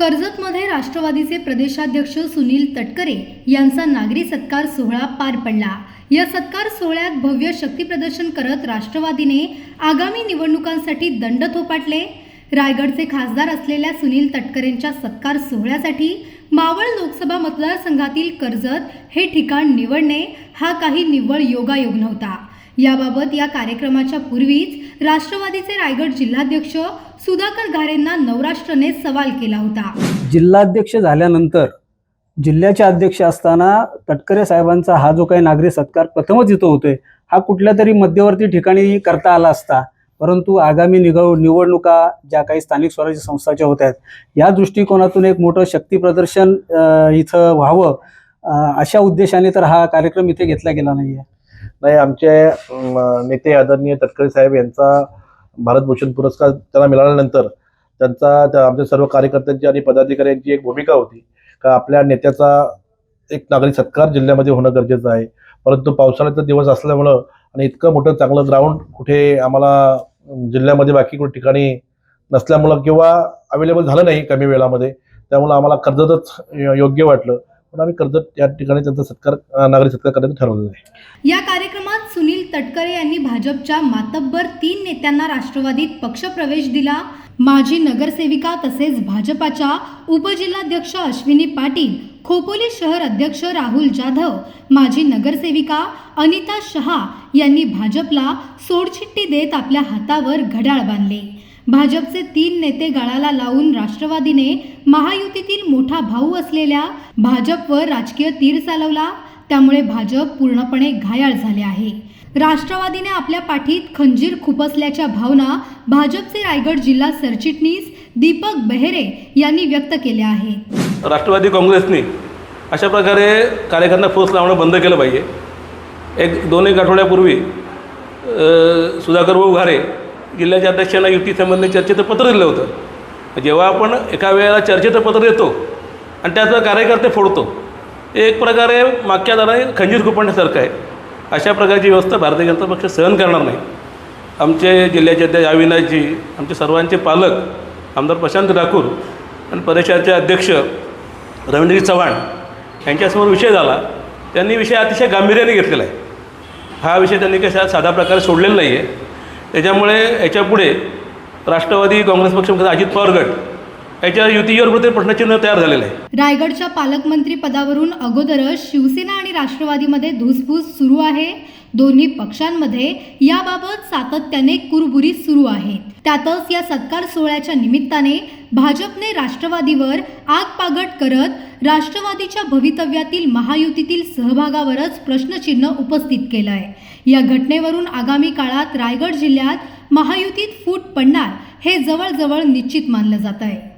कर्जतमध्ये राष्ट्रवादीचे प्रदेशाध्यक्ष सुनील तटकरे यांचा नागरी सत्कार सोहळा पार पडला. या सत्कार सोहळ्यात भव्य शक्ती प्रदर्शन करत राष्ट्रवादीने आगामी निवडणुकांसाठी दंड थोपाटले. रायगडचे खासदार असलेल्या सुनील तटकरेंच्या सत्कार सोहळ्यासाठी मावळ लोकसभा मतदारसंघातील कर्जत हे ठिकाण निवडणे हा काही निव्वळ योगायोग नव्हता. याबाबत या कार्यक्रमाच्या पूर्वीच राष्ट्रवादीचे रायगड जिल्हाध्यक्ष सुधाकर घारेंना नवराष्ट्रने सवाल केला होता. जिल्हाध्यक्ष झाल्यानंतर जिल्ह्याचे अध्यक्ष असताना तटकरे साहेबांचा हा जो काही नागरी सत्कार प्रथमच इथं होतोय हा कुठल्या तरी मध्यवर्ती ठिकाणी करता आला असता परंतु आगामी निगव निवडणुका ज्या काही स्थानिक स्वराज्य संस्थाच्या होत आहेत या दृष्टिकोनातून एक मोठं शक्तीप्रदर्शन इथं व्हावं अशा उद्देशाने तर हा कार्यक्रम इथे घेतला गेला नाही आहे नाही आमचे नेते आदरणीय तटकरे साहेब यांचा भारतभूषण पुरस्कार त्यांना मिळाल्यानंतर त्यांचा त्या आमच्या सर्व कार्यकर्त्यांची आणि पदाधिकाऱ्यांची एक भूमिका होती. का आपल्या नेत्याचा एक नागरिक सत्कार जिल्ह्यामध्ये होणं गरजेचं आहे. परंतु पावसाळ्याचा दिवस असल्यामुळं आणि इतकं मोठं चांगलं ग्राउंड कुठे आम्हाला जिल्ह्यामध्ये बाकी कुठे ठिकाणी नसल्यामुळं किंवा अवेलेबल झालं नाही कमी वेळामध्ये त्यामुळं आम्हाला कर्जतच योग्य वाटलं. आम्ही कर्जत या ठिकाणी त्यांचा सत्कार नागरिक सत्कार करायचं ठरवलेलं आहे. या कार्यक्रमात सुनील तटकरे यांनी भाजपच्या मातब्बर तीन नेत्यांना राष्ट्रवादीत पक्षप्रवेश दिला. माजी नगरसेविका तसेच भाजपाच्या उपजिल्हाध्यक्ष अश्विनी पाटील खोपोली शहर अध्यक्ष राहुल जाधव माजी नगरसेविका अनिता शहा यांनी भाजपला सोडचिठ्ठी देत आपल्या हातावर घड्याळ बांधले. भाजपचे तीन नेते गळाला लावून राष्ट्रवादीने महायुतीतील मोठा भाऊ असलेल्या भाजपवर राजकीय तीर चालवला. त्यामुळे भाजप पूर्णपणे घायाळ झाले आहे. राष्ट्रवादीने आपल्या पाठीत खंजीर खुपसल्याच्या भावना भाजपचे रायगड जिल्हा सरचिटणीस दीपक बेहेरे यांनी व्यक्त केल्या आहेत. राष्ट्रवादी काँग्रेसने अशा प्रकारे कार्यकर्त्यांना फोर्स लावणं बंद केलं पाहिजे. एक दोन एक आठवड्यापूर्वी सुधाकर भाऊ घारे जिल्ह्याच्या अध्यक्षांना युती संबंधी चर्चेचं पत्र दिलं होतं. जेव्हा आपण एका वेळेला चर्चेचं पत्र देतो आणि त्याचं कार्यकर्ते फोडतो ते एक प्रकारे मागच्या दाराने खंजीर खुपण्यासारखं आहे. अशा प्रकारची व्यवस्था भारतीय जनता पक्ष सहन करणार नाही. आमचे जिल्ह्याचे अध्यक्ष अविनाशजी आमचे सर्वांचे पालक आमदार प्रशांत ठाकूर आणि परिषदेचे अध्यक्ष रवींद्रजी चव्हाण यांच्यासमोर विषय झाला. त्यांनी विषय अतिशय गांभीर्याने घेतलेला आहे. हा विषय त्यांनी कशा साधा प्रकारे सोडलेला नाही आहे त्याच्यामुळे याच्यापुढे राष्ट्रवादी काँग्रेस पक्षामध्ये अजित पवार गट याच्या युतीवर प्रश्नचिन्ह तयार झालेलं आहे. रायगडच्या पालकमंत्री पदावरून अगोदरच शिवसेना आणि राष्ट्रवादीमध्ये धुसफूस सुरू आहे. दोन्ही पक्षांमध्ये याबाबत सातत्याने कुरबुरी सुरू आहे. त्यातच या सत्कार सोहळ्याच्या निमित्ताने भाजपने राष्ट्रवादीवर आगपागट करत राष्ट्रवादीच्या भवितव्यातील महायुतीतील सहभागावरच प्रश्नचिन्ह उपस्थित केलं आहे या घटनेवरून आगामी काळात रायगड जिल्ह्यात महायुतीत फूट पडणार हे जवळजवळ निश्चित मानलं जात आहे